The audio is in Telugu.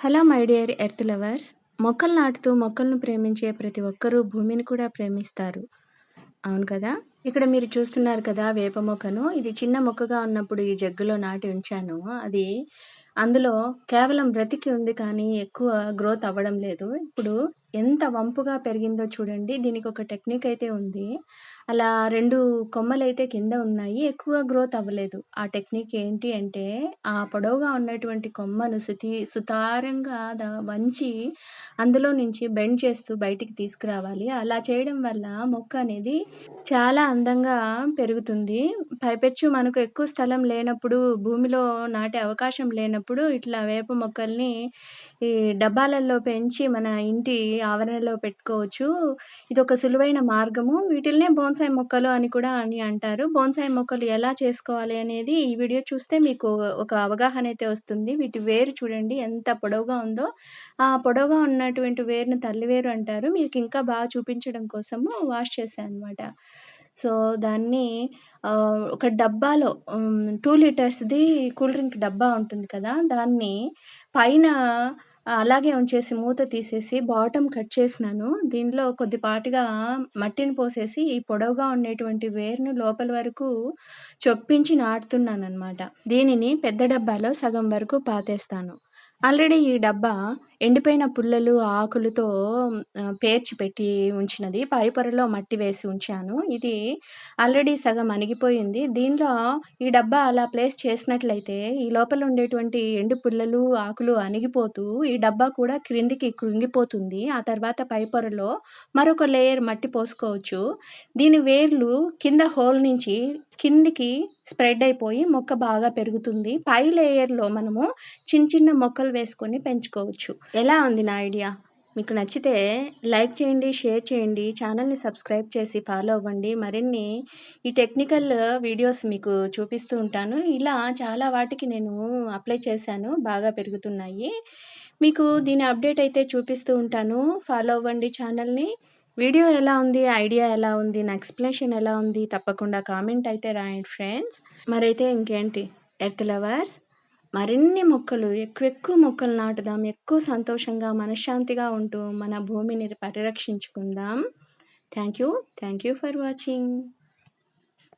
Hello my dear earth lovers. మొక్కలు నాటుతూ మొక్కలను ప్రేమించే ప్రతి ఒక్కరూ భూమిని కూడా ప్రేమిస్తారు. అవును కదా? ఇక్కడ మీరు చూస్తున్నారు కదా వేప మొక్కను. ఇది చిన్న మొక్కగా ఉన్నప్పుడు ఈ జగ్గులో నాటి ఉంచాను. అది అందులో కేవలం బ్రతికి ఉంది కానీ ఎక్కువ గ్రోత్ అవ్వడం లేదు. ఇప్పుడు ఎంత వంపుగా పెరిగిందో చూడండి. దీనికి ఒక టెక్నిక్ అయితే ఉంది. అలా రెండు కొమ్మలు అయితే కింద ఉన్నాయి. ఎక్కువ గ్రోత్ అవ్వలేదు. ఆ టెక్నిక్ ఏంటి అంటే ఆ పొడవుగా ఉన్నటువంటి కొమ్మను సుతి సుతారంగా వంచి అందులో నుంచి బెండ్ చేస్తూ బయటికి తీసుకురావాలి. అలా చేయడం వల్ల మొక్క అనేది చాలా అందంగా పెరుగుతుంది. పైపెచ్చు మనకు ఎక్కువ స్థలం లేనప్పుడు భూమిలో నాటే అవకాశం లేనప్పుడు ఇట్లా వేప మొక్కల్ని ఈ డబ్బాలలో పెంచి మన ఇంటి ఆవరణలో పెట్టుకోవచ్చు. ఇది ఒక సులువైన మార్గము. వీటిల్నే బోన్సాయి మొక్కలు అని కూడా అని అంటారు. బోన్సాయి మొక్కలు ఎలా చేసుకోవాలి అనేది ఈ వీడియో చూస్తే మీకు ఒక అవగాహన అయితే వస్తుంది. వీటి వేరు చూడండి ఎంత పొడవుగా ఉందో. ఆ పొడవుగా ఉన్నటువంటి వేరును తల్లివేరు అంటారు. మీకు ఇంకా బాగా చూపించడం కోసము వాష్ చేశాను అనమాట సో దాన్ని ఒక డబ్బాలో టూ లీటర్స్ది కూల్ డ్రింక్ డబ్బా ఉంటుంది కదా. దాన్ని పైన అలాగే ఉంచేసి మూత తీసేసి బాటమ్ కట్ చేసినాను. దీనిలో కొద్దిపాటిగా మట్టిని పోసేసి ఈ పొడవుగా ఉండేటువంటి వేరును లోపల వరకు చొప్పించి నాటుతున్నాను అనమాట దీనిని పెద్ద డబ్బాలో సగం వరకు పాతేస్తాను. ఆల్రెడీ ఈ డబ్బా ఎండిపోయిన పుల్లలు, ఆకులతో పేర్చి పెట్టి ఉంచినది. పై పొరలో మట్టి వేసి ఉంచాను. ఇది ఆల్రెడీ సగం అణిగిపోయింది. దీనిలో ఈ డబ్బా అలా ప్లేస్ చేసినట్లయితే, ఈ లోపల ఉండేటువంటి ఎండు పుల్లలు, ఆకులు అణిగిపోతూ, ఈ డబ్బా కూడా క్రిందికి కృంగిపోతుంది. ఆ తర్వాత పై పొరలో మరొక లేయర్ మట్టి పోసుకోవచ్చు. దీని వేర్లు కింద హోల్ నుంచి కిందికి స్ప్రెడ్ అయిపోయి మొక్క బాగా పెరుగుతుంది. పై లేయర్‌లో మనము చిన్న చిన్న మొక్కలు వేసుకొని పెంచుకోవచ్చు. ఎలా ఉంది నా ఐడియా? మీకు నచ్చితే లైక్ చేయండి, షేర్ చేయండి. ఛానల్‌ని సబ్స్క్రైబ్ చేసి ఫాలో అవ్వండి. మరిన్ని ఈ టెక్నికల్ వీడియోస్ మీకు చూపిస్తూ ఉంటాను. ఇలా చాలా వాటికి నేను అప్లై చేశాను. బాగా పెరుగుతున్నాయి. మీకు దీని అప్డేట్ అయితే చూపిస్తూ ఉంటాను. ఫాలో అవ్వండి ఛానల్‌ని. వీడియో ఎలా ఉంది? ఐడియా ఎలా ఉంది? నా ఎక్స్ప్లెనేషన్ ఎలా ఉంది? తప్పకుండా కామెంట్ అయితే రాయండి ఫ్రెండ్స్. మరైతే ఇంకేంటి ఎర్త్ లవర్స్ మరిన్ని మొక్కలు ఎక్కువ ఎక్కువ మొక్కలు నాటుదాం ఎక్కువ సంతోషంగా మనశ్శాంతిగా ఉంటూ మన భూమిని పరిరక్షించుకుందాం thank you thank you for watching